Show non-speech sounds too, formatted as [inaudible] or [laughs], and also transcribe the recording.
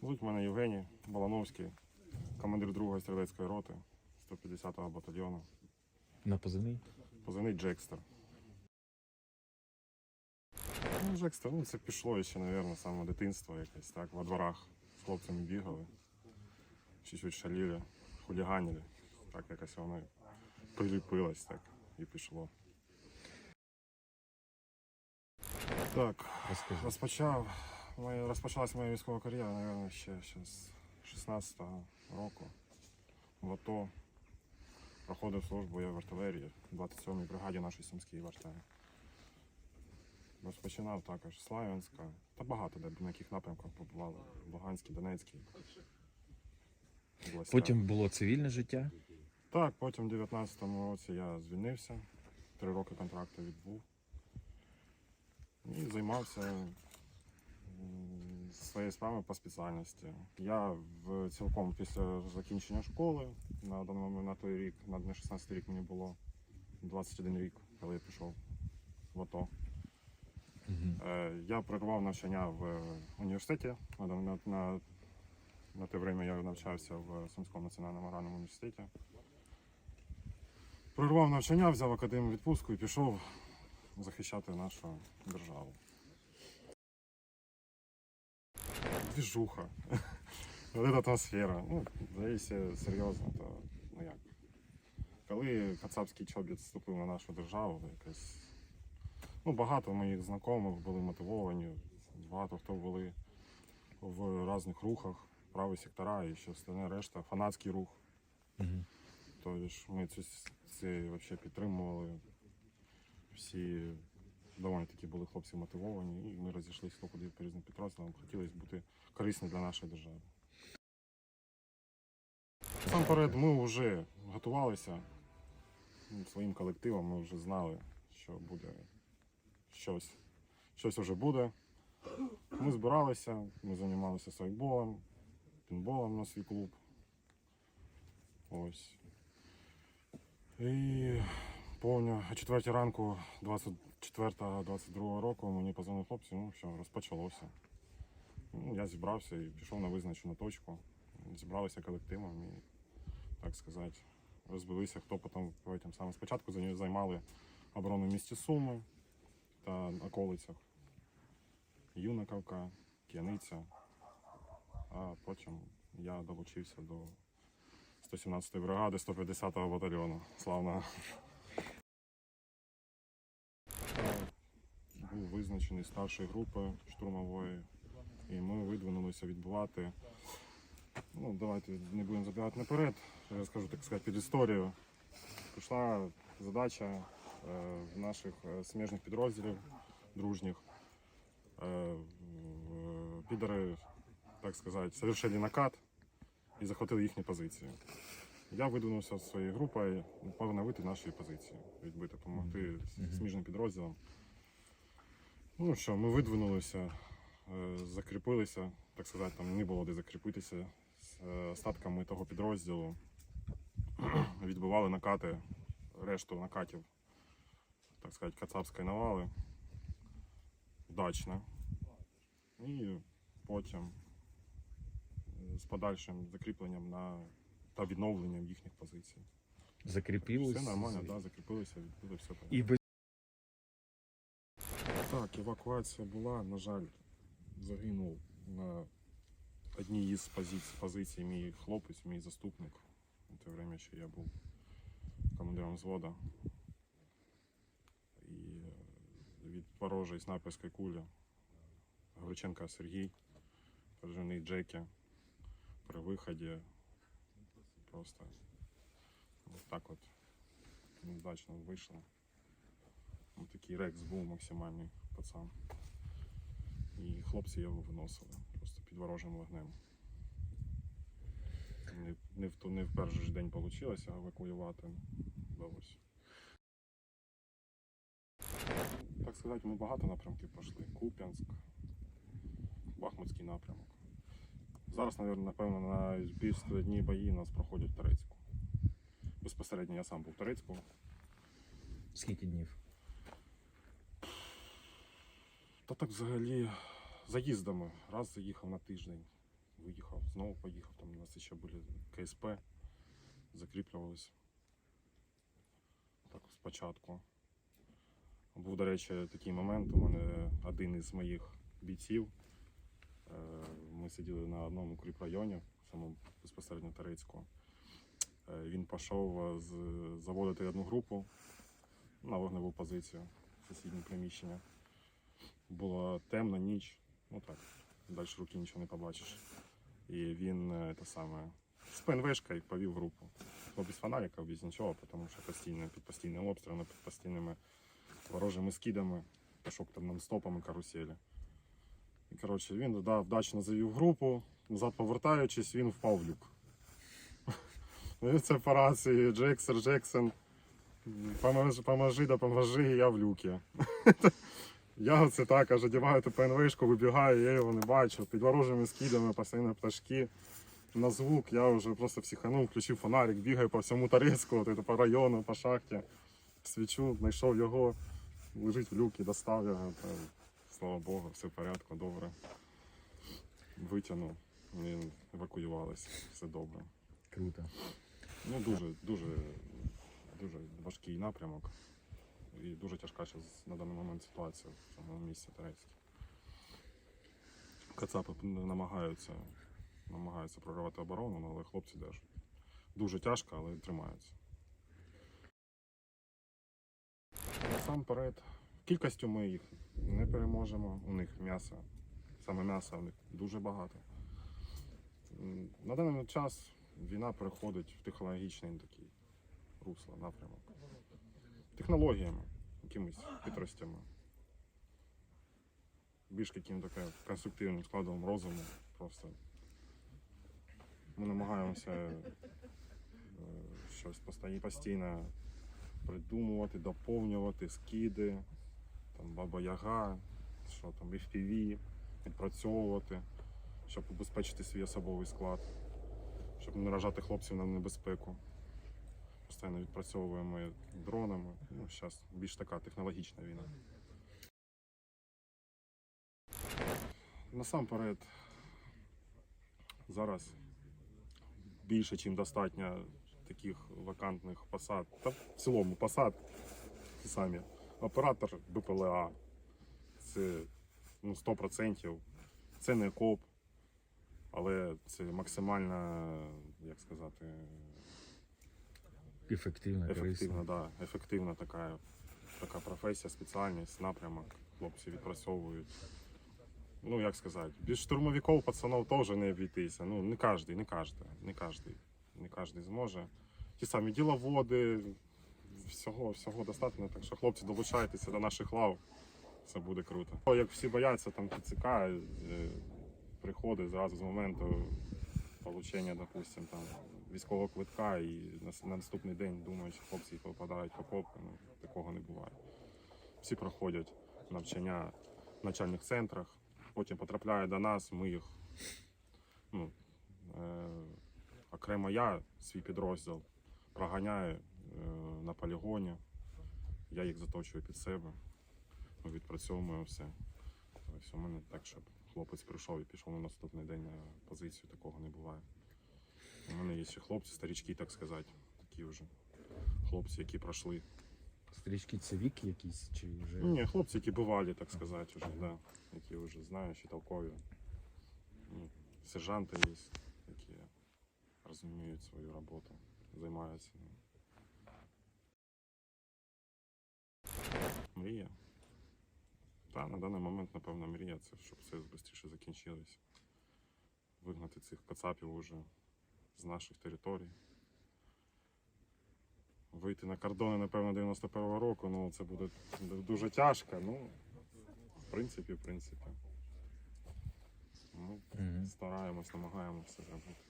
Звуть мене Євгеній Балановський, командир 2-ї стрілецької роти 150-го батальйону. На позивний? Позивний Джекстер. Ну, Джекстер, ну це пішло ще, мабуть, з самого дитинства якесь, так, во дворах з хлопцями бігали, чуть-чуть шаліли, хуліганили. Так якось воно приліпилось так і пішло. Так, Розпочав моя розпочалась моя військова кар'єра, мабуть, ще, ще з 16-го року. В АТО проходив службу я в артилерії в 27-й бригаді нашої сумської вартаї. Розпочинав також Славянська та багато де на яких напрямках побували. Луганський, Донецький. областях. Потім було цивільне життя. Так, потім в 19-му році я звільнився, три роки контракту відбув. І займався м, своєю справою по спеціальності. Я в цілком після закінчення школи на момент на той рік, на на 16 рік мені було 21 рік, коли я пішов в АТО. Е, Я прервав навчання в університеті. На, на, на, на те время я навчався в Сумському національному аграрному університеті. Прорвав навчання, взяв академію відпустку і пішов захищати нашу державу. Двіжуха. [laughs] Вот эта атмосфера. Ну, якщо серйозно, то ну як. Коли Кацапський чобіт вступив на нашу державу, якось. Ну, багато моїх знайомих були мотивовані, багато хто були в різних рухах, праві сектора і ще остальне решта, фанатський рух. Мгм. Тобто ми це, це вообще підтримували. Всі доволі такі були хлопці мотивовані, і ми розійшлися хто куди по різним підрозділам. Хотілося бути корисні для нашої держави. Насамперед, ми вже готувалися ну, своїм колективом, ми вже знали, що буде щось. Щось вже буде. Ми збиралися, ми займалися сайболом, пінболом на свій клуб. Ось. І повню о 4 ранку 24-22 року мені позвонив хлопці, ну що, розпочалося. Ну, я зібрався і пішов на визначену точку. Зібралися колективом і, так сказати, розбилися, хто потім потім саме спочатку за- займали оборону в місті Суми та околицях. Юнаковка, К'яниця. А потім я долучився до 117-ї бригади 150-го батальйону. Славного. Був визначений старшою групою штурмової, і ми видвинулися відбувати. Ну, давайте не будемо забігати наперед. Я скажу, так сказати, під історію. Прийшла задача е, наших е, сміжних підрозділів дружніх. Е, підари, так сказати, совершили накат і захватили їхні позиції. Я видвинувся з своєю групою поновити наші позиції, відбити, допомогти Мгм. сміжним підрозділам. Ну що, ми видвинулися, е, закріпилися, так сказати, там не було де закріпитися з е, остатками того підрозділу. [clears throat] Відбивали накати, решту накатів, так сказати, кацапської навали. Удачно. І потім е, з подальшим закріпленням на та відновленням їхніх позицій. Закріпились. Все нормально, да, закріпилися, відбили все. І Так, евакуація була, на жаль, загинув на одній із позицій, позицій мій хлопець, мій заступник. На те время ще я був командиром взвода. І від ворожої снайперської кулі Гавриченка Сергій, пережений Джекі, при виході просто ось так от невдачно вийшло. Ну, такий рекс був максимальний пацан. І хлопці його виносили просто під ворожим вогнем. Не, не, в, не в перший ж день вийшло евакуювати. Вдалося. Так сказати, ми багато напрямків пройшли. Куп'янськ, Бахмутський напрямок. Зараз, мабуть, напевно, найбільш складні бої у нас проходять в Торецьку. Безпосередньо я сам був в Торецьку. скільки днів? Та так взагалі заїздами. Раз заїхав на тиждень, виїхав, знову поїхав. Там у нас ще були КСП, закріплювалися. Так, спочатку. Був, до речі, такий момент. У мене один із моїх бійців. е, Ми сиділи на одному укріпрайоні, самому безпосередньо Тарицького. Е, Він пішов е, заводити одну групу на вогневу позицію в сусіднє приміщення. Було темно, ніч. Ну так, далі руки нічого не побачиш. І він е, те саме з ПНВшкою повів групу. Ну, без фонарика, без нічого, тому що постійно під постійним обстрілом, під постійними ворожими скидами, пішов там нон-стопами каруселі. І коротше, він да, вдачно завів групу, назад повертаючись, він впав в люк. [laughs] І це по рації Джексер, Джексон. Поможи, поможи, допоможи, я в люкі. [laughs] Я оце так аж одягаю ту ПНВшку, вибігаю, я його не бачу. Під ворожими скидами, постійно пташки. На звук я вже просто психанув, включив фонарик, бігаю по всьому Тарецьку, по району, по шахті. Свічу, знайшов його, лежить в люкі, достав його. Та, слава Богу, все в порядку, добре. Витягнув, він евакуювалися, все добре. Круто. Ну, дуже, дуже, дуже важкий напрямок. І дуже тяжка зараз на даний момент ситуація в цьому місці Терецьке. Кацапи намагаються, намагаються проривати оборону, але хлопці держать. Дуже тяжко, але тримаються. Насамперед, кількістю ми їх не переможемо. У них м'ясо, саме м'яса у них дуже багато. На даний час війна переходить в технологічний такий русло, напрямок. Технологіями, якимись хитростями. Більш яким таке конструктивним складом розуму. Просто ми намагаємося е, щось постійно, придумувати, доповнювати, скиди, там Баба Яга, що там FPV, відпрацьовувати, щоб убезпечити свій особовий склад щоб не наражати хлопців на небезпеку. Постійно відпрацьовуємо дронами. Ну, зараз більш така технологічна війна. Насамперед, зараз більше, ніж достатньо таких вакантних посад. Та в цілому посад ті самі. Оператор БПЛА. Це ну, 100%. Це не коп. Але це максимально, як сказати, Ефективно, ефективна, да, ефективна така, така професія, спеціальність, напрямок. Хлопці відпрацьовують. Ну, як сказати, без штурмовиків пацанов теж не обійтися. Ну, не кожен, не кожен, не кожен, не кожен зможе. Ті самі діловоди, всього, всього достатньо. Так що хлопці долучайтеся до наших лав. Це буде круто. Як всі бояться, там ТЦК е, приходить зразу з моменту получення, допустим, там військового квитка і на, на наступний день думають, що хлопці попадають в окоп. Ну, такого не буває. Всі проходять навчання в начальних центрах, потім потрапляють до нас, ми їх ну, е, окремо я, свій підрозділ, проганяю е, на полігоні, я їх заточую під себе, ми відпрацьовуємо все. Тобто у мене так, щоб хлопець прийшов і пішов на наступний день на позицію, такого не буває. У мене є ще хлопці, старічки, так сказати, такі вже хлопці, які пройшли. Стрічки це вік якийсь чи вже. Ні, хлопці, які бувалі, так сказати, вже, да, які вже знаючі, толкові. Ну, Сержанти є, які розуміють свою роботу, займаються. нею. Мрія. Та на даний момент, напевно, мрія це, щоб все швидше закінчилось. Вигнати цих кацапів уже з наших територій. Вийти на кордони, напевно, 91-го року, ну це буде дуже тяжко. Ну, в принципі, в принципі. Ми стараємось, намагаємося зробити.